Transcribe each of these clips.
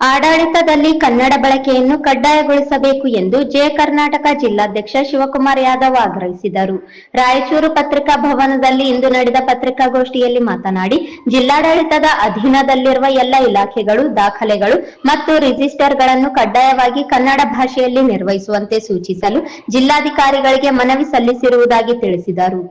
ಆಡಳಿತದಲ್ಲಿ ಕನ್ನಡ ಬಳಕೆಯನ್ನು ಕಡ್ಡಾಯಗೊಳಿಸಬೇಕು ಎಂದು ಜಯ ಕರ್ನಾಟಕ ಜಿಲ್ಲಾಧ್ಯಕ್ಷ ಶಿವಕುಮಾರ್ ಯಾದವ್ ಆಗ್ರಹಿಸಿದರು. ರಾಯಚೂರು ಪತ್ರಿಕಾ ಭವನದಲ್ಲಿ ಇಂದು ನಡೆದ ಪತ್ರಿಕಾಗೋಷ್ಠಿಯಲ್ಲಿ ಮಾತನಾಡಿ, ಜಿಲ್ಲಾಡಳಿತದ ಅಧೀನದಲ್ಲಿರುವ ಎಲ್ಲ ಇಲಾಖೆಗಳು, ದಾಖಲೆಗಳು ಮತ್ತು ರಿಜಿಸ್ಟರ್ಗಳನ್ನು ಕಡ್ಡಾಯವಾಗಿ ಕನ್ನಡ ಭಾಷೆಯಲ್ಲಿ ನಿರ್ವಹಿಸುವಂತೆ ಸೂಚಿಸಲು ಜಿಲ್ಲಾಧಿಕಾರಿಗಳಿಗೆ ಮನವಿ ಸಲ್ಲಿಸಿರುವುದಾಗಿ ತಿಳಿಸಿದರು.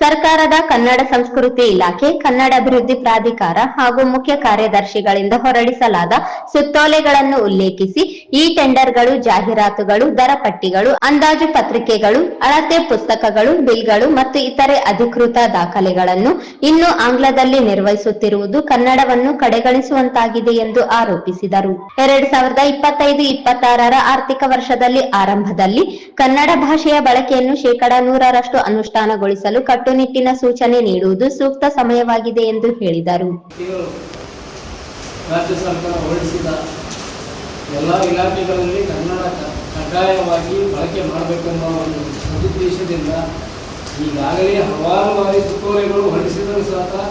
ಸರ್ಕಾರದ ಕನ್ನಡ ಸಂಸ್ಕೃತಿ ಇಲಾಖೆ, ಕನ್ನಡ ಅಭಿವೃದ್ಧಿ ಪ್ರಾಧಿಕಾರ ಹಾಗೂ ಮುಖ್ಯ ಕಾರ್ಯದರ್ಶಿಗಳಿಂದ ಹೊರಡಿಸಲಾದ ಸುತ್ತೋಲೆಗಳನ್ನು ಉಲ್ಲೇಖಿಸಿ, ಈ ಟೆಂಡರ್ಗಳು, ಜಾಹೀರಾತುಗಳು, ದರ ಪಟ್ಟಿಗಳು, ಅಂದಾಜು ಪತ್ರಿಕೆಗಳು, ಅಳತೆ ಪುಸ್ತಕಗಳು, ಬಿಲ್ಗಳು ಮತ್ತು ಇತರೆ ಅಧಿಕೃತ ದಾಖಲೆಗಳನ್ನು ಇನ್ನು ಆಂಗ್ಲದಲ್ಲಿ ನಿರ್ವಹಿಸುತ್ತಿರುವುದು ಕನ್ನಡವನ್ನು ಕಡೆಗಣಿಸುವಂತಾಗಿದೆ ಎಂದು ಆರೋಪಿಸಿದರು. ಎರಡ್ ಸಾವಿರದ ಇಪ್ಪತ್ತೈದು ಇಪ್ಪತ್ತಾರರ ಆರ್ಥಿಕ ವರ್ಷದಲ್ಲಿ ಆರಂಭದಲ್ಲಿ ಕನ್ನಡ ಭಾಷೆಯ ಬಳಕೆಯನ್ನು ಶೇಕಡಾ ನೂರರಷ್ಟು ಅನುಷ್ಠಾನಗೊಳಿಸಲು ಕಟ್ಟುನಿಟ್ಟಿನ ಸೂಚನೆ ನೀಡುವುದು ಸೂಕ್ತ ಸಮಯವಾಗಿದೆ ಎಂದು ಹೇಳಿದರು. ರಾಜ್ಯ ಸರ್ಕಾರ ಹೊರಡಿಸಿದ ಎಲ್ಲ ಇಲಾಖೆಗಳಲ್ಲಿ ಕನ್ನಡ ಕಡ್ಡಾಯವಾಗಿ ಬಳಕೆ ಮಾಡಬೇಕೆಂಬ ಒಂದು ಸದುದ್ದೇಶದಿಂದ ಈಗಾಗಲೇ ಹಲವಾರು ಬಾರಿ ಸುತ್ತೋಲೆಗಳು ಹೊರಡಿಸಿದರೂ ಸಹ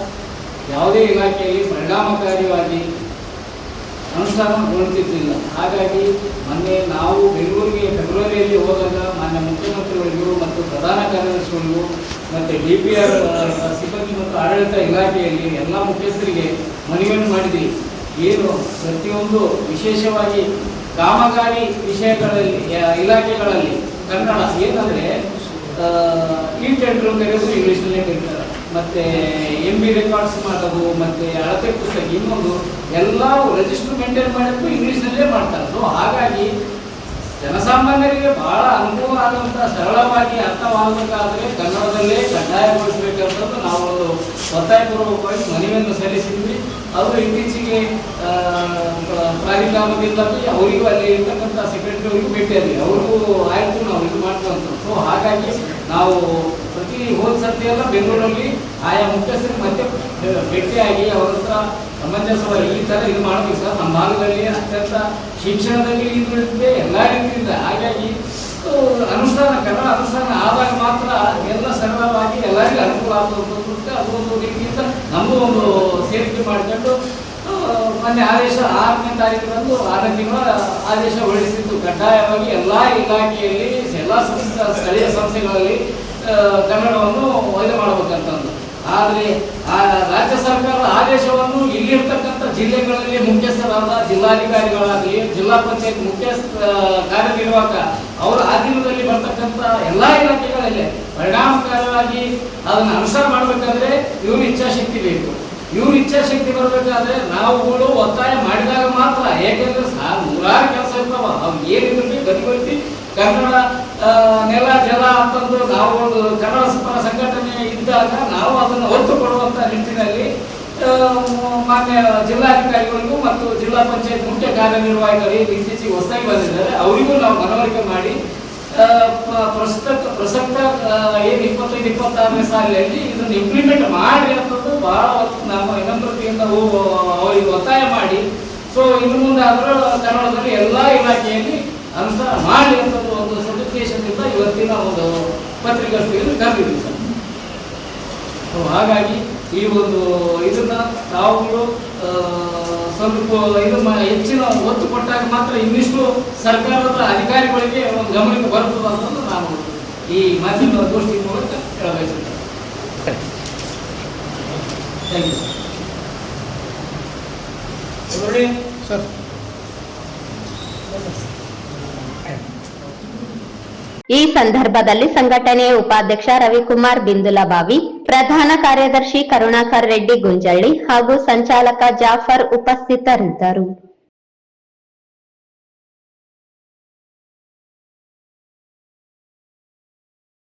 ಯಾವುದೇ ಇಲಾಖೆಯಲ್ಲಿ ಪರಿಣಾಮಕಾರಿಯಾಗಿ ಅನುಷ್ಠಾನಗೊಳ್ಳುತ್ತಿದ್ದಿಲ್ಲ ಹಾಗಾಗಿ ಮೊನ್ನೆ ನಾವು ಬೆಂಗಳೂರಿಗೆ ಫೆಬ್ರವರಿಯಲ್ಲಿ ಹೋದಾಗ ಮಾನ್ಯ ಮುಖ್ಯಮಂತ್ರಿಗಳಿಗೂ ಮತ್ತು ಪ್ರಧಾನ ಕಾರ್ಯದರ್ಶಿಗಳಿಗೂ ಮತ್ತು ಡಿ ಪಿ ಆರ್ ಸಿಬ್ಬಂದಿ ಮತ್ತು ಆಡಳಿತ ಇಲಾಖೆಯಲ್ಲಿ ಎಲ್ಲ ಮುಖ್ಯಸ್ಥರಿಗೆ ಮನವಿಯನ್ನು ಮಾಡಿದ್ವಿ. ಏನು ಪ್ರತಿಯೊಂದು ವಿಶೇಷವಾಗಿ ಕಾಮಗಾರಿ ವಿಷಯಗಳಲ್ಲಿ ಇಲಾಖೆಗಳಲ್ಲಿ, ಕನ್ನಡ ಏನಂದರೆ ಈ ಟೆಂಡರ್ ಕರೆಯೋದು ಇಂಗ್ಲೀಷಲ್ಲೇ ಕರೀತಾರೆ ಮತ್ತು ಎಂ ಬಿ ರೆಕಾರ್ಡ್ಸ್ ಮಾಡೋದು, ಮತ್ತು ಅಳತೆ ಪುಸ್ತಕ ಇನ್ನೊಂದು ಎಲ್ಲ ರಿಜಿಸ್ಟರ್ ಮೇಂಟೈನ್ ಮಾಡೋಕ್ಕೂ ಇಂಗ್ಲೀಷ್ನಲ್ಲೇ ಮಾಡ್ತಾರೆ. ಸೊ ಹಾಗಾಗಿ ಜನಸಾಮಾನ್ಯರಿಗೆ ಬಹಳ ಅನುಕೂಲ ಆದಂಥ ಸರಳವಾಗಿ ಅರ್ಥವಾಗಬೇಕಾದ್ರೆ ಕನ್ನಡದಲ್ಲೇ ಕಡ್ಡಾಯಗೊಳಿಸಬೇಕಂತಂದು ನಾವು ಒಂದು ಒತ್ತಾಯಪೂರ್ವಕವಾಗಿ ಮನವಿಯನ್ನು ಸಲ್ಲಿಸಿದ್ವಿ. ಅದು ಇತ್ತೀಚೆಗೆ ಪ್ರಾಧಿಕಾರದಿಂದ ಅವರಿಗೂ ಅಲ್ಲಿ ಇರ್ತಕ್ಕಂಥ ಸೆಕ್ರೆಟರಿಗೂ ಅಲ್ಲಿ ಅವ್ರಿಗೂ ಆಯಿತು ನಾವು ಇದು ಮಾಡ್ತಂತ ಸೊ ಹಾಗಾಗಿ ನಾವು ಪ್ರತಿ ಹೋದ ಸರ್ತಿಯೆಲ್ಲ ಬೆಂಗಳೂರಲ್ಲಿ ಆಯಾ ಮುಖ್ಯಸ್ಥರಿಗೆ ಮತ್ತೆ ಭೇಟಿಯಾಗಿ ಅವರ ಹತ್ರ ಸಮಂಜಸವಾಗಿ ಈ ಥರ ಇದು ಮಾಡಬೇಕು ಸರ್. ನಮ್ಮ ಭಾಗದಲ್ಲಿ ಅತ್ಯಂತ ಶಿಕ್ಷಣದಲ್ಲಿ ಹಿಂದುಳಿದಿದೆ ಎಲ್ಲ ರೀತಿಯಿಂದ ಹಾಗಾಗಿ ಅನುಷ್ಠಾನ ಕನ್ನಡ ಅನುಷ್ಠಾನ ಆದಾಗ ಮಾತ್ರ ಎಲ್ಲ ಸರಳವಾಗಿ ಎಲ್ಲರಿಗೂ ಅನುಕೂಲ ಅಂತ ಅದು ಒಂದು ರೀತಿಯಿಂದ ನಮಗೂ ಒಂದು ಸೇರಿಕೆ ಮಾಡಿಕೊಂಡು ಮೊನ್ನೆ ಆದೇಶ ಆರನೇ ತಾರೀಕಿನಂದು ಆರನೇ ತಿಂಗಳ ಆದೇಶ ಹೊರಡಿಸಿದ್ದು. ಕಡ್ಡಾಯವಾಗಿ ಎಲ್ಲ ಇಲಾಖೆಯಲ್ಲಿ, ಎಲ್ಲ ಸಂಸ್ಥೆ, ಸ್ಥಳೀಯ ಸಂಸ್ಥೆಗಳಲ್ಲಿ ಕನ್ನಡವನ್ನು ವೈದ್ಯ ಮಾಡಬೇಕಂತಂದು. ಆದರೆ ಆ ರಾಜ್ಯ ಸರ್ಕಾರದ ಆದೇಶವನ್ನು ಇಲ್ಲಿರ್ತಕ್ಕಂಥ ಜಿಲ್ಲೆಗಳಲ್ಲಿ ಮುಖ್ಯಸ್ಥರಾದ ಜಿಲ್ಲಾಧಿಕಾರಿಗಳಾಗಲಿ, ಜಿಲ್ಲಾ ಪಂಚಾಯತ್ ಮುಖ್ಯಸ್ಥ ಕಾರ್ಯನಿರ್ವಾಹಕ ಅವರ ಆಧೀನದಲ್ಲಿ ಬರ್ತಕ್ಕಂಥ ಎಲ್ಲ ಇಲಾಖೆಗಳಲ್ಲಿ ಪರಿಣಾಮಕಾರಿಯಾಗಿ ಅದನ್ನು ಅನುಸಾರ ಮಾಡಬೇಕಾದ್ರೆ ಇವ್ರ ಇಚ್ಛಾಶಕ್ತಿ ಬೇಕು. ಇವ್ರ ಇಚ್ಛಾಶಕ್ತಿ ಬರಬೇಕಾದ್ರೆ ನಾವುಗಳು ಒತ್ತಾಯ ಮಾಡಿದಾಗ ಮಾತ್ರ, ಏಕೆಂದ್ರೆ ನೂರಾರು ಕೆಲಸ ಇರ್ತಾವ ಅವ್ರು ಏನಿದ್ರೆ ಗತಿಗೊಳಿಸಿ ಕನ್ನಡ ನೆಲ, ಜಲ ಅಂತಂದು ನಾವು ಒಂದು ಕನ್ನಡ ಸಂಘಟನೆ ಇದ್ದಾಗ ನಾವು ಅದನ್ನು ಒತ್ತು ಕೊಡುವಂತ ನಿಟ್ಟಿನಲ್ಲಿ ಮಾನ್ಯ ಜಿಲ್ಲಾಧಿಕಾರಿಗಳಿಗೂ ಮತ್ತು ಜಿಲ್ಲಾ ಪಂಚಾಯತ್ ಮುಖ್ಯ ಕಾರ್ಯನಿರ್ವಾಹಕರಿಗೆ ಇತ್ತೀಚೆಗೆ ಹೊಸದಾಗಿ ಬಂದಿದ್ದಾರೆ. ಅವರಿಗೂ ನಾವು ಮನವರಿಕೆ ಮಾಡಿ ಪ್ರಸ್ತುತ ಪ್ರಸಕ್ತ ಏನು ಇಪ್ಪತ್ತೈದು, ಇಪ್ಪತ್ತಾರನೇ ಸಾಲಿನಲ್ಲಿ ಇದನ್ನು ಇಂಪ್ಲಿಮೆಂಟ್ ಮಾಡಿ ಅಂತಂದು ಬಹಳ ನಾವು ವಿನಮ್ರತೆಯಿಂದ ಅವರಿಗೆ ಒತ್ತಾಯ ಮಾಡಿ. ಸೊ ಇನ್ನು ಮುಂದೆ ಅದರ ಕನ್ನಡದಲ್ಲಿ ಎಲ್ಲ ಇಲಾಖೆಯಲ್ಲಿ ಅನುಷ್ಠಾನ ಮಾಡಿ ಅಂತ ಒಂದು ಇಂದ ಇವತ್ತಿನ ಒಂದು ಪತ್ರಿಕಾಗೋಷ್ಠಿಯನ್ನು ಕರೆದಿದ್ದೀವಿ ಸರ್. ಸೊ ಹಾಗಾಗಿ ಈ ಒಂದು ಇದನ್ನ ತಾವುಗಳು ಸ್ವಲ್ಪ ಇದು ಮ- ಹೆಚ್ಚಿನ ಒತ್ತು ಕೊಟ್ಟಾಗ ಮಾತ್ರ ಇನ್ನಿಷ್ಟು ಸರ್ಕಾರದ ಅಧಿಕಾರಿಗಳಿಗೆ ಒಂದು ಗಮನಕ್ಕೆ ಬರ್ತದೆ ಅನ್ನೋದು ನಾನು ಈ ಮಾಧ್ಯಮ ಗೋಷ್ಠಿ ಮೂಲಕ ಹೇಳಬಯಸುತ್ತೇನೆ. Thank you sir. ಈ ಸಂದರ್ಭದಲ್ಲಿ ಸಂಘಟನೆಯ ಉಪಾಧ್ಯಕ್ಷ ರವಿಕುಮಾರ್ ಬಿಂದುಲಬಾವಿ, ಪ್ರಧಾನ ಕಾರ್ಯದರ್ಶಿ ಕರುಣಾಕರ್ ರೆಡ್ಡಿ ಗುಂಜಳ್ಳಿ ಹಾಗೂ ಸಂಚಾಲಕ ಜಾಫರ್ ಉಪಸ್ಥಿತರಿದ್ದರು.